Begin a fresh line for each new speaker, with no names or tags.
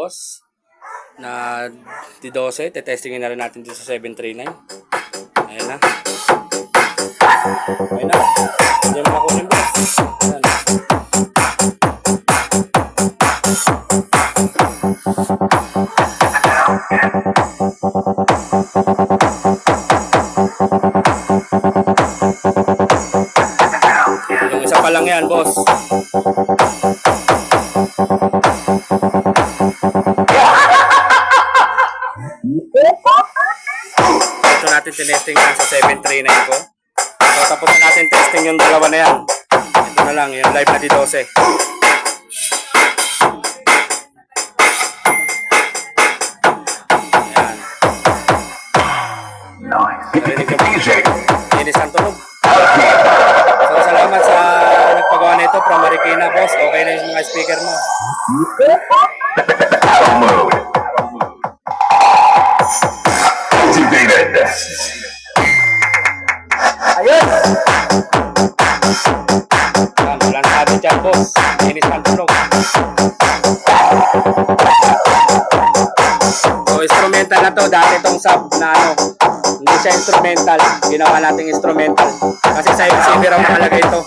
boss na D12. Tetestingin na rin natin dito sa 739. Ayan na. Ayan na. Diyan mo nakunin boss. Ayan. Isa pa lang yan, boss. Ito natin tinesting yan sa 739 ko. So, tapos na natin testing yung dalawa na yan. Ito na lang, yung live na D12. Ayan. Narinig?
DJ.
Linis ang tunog. So, salamat sa nagpagawa nito from Marikina, boss. Okay na yung mga speaker mo.
Activated.
Yan, walang sabi dyan, boss. Linis ang tunog. So, instrumental na to. Dati itong sub na ano. Hindi siya instrumental. Ginawa nating instrumental. Kasi sa receiver ang mahalaga ito.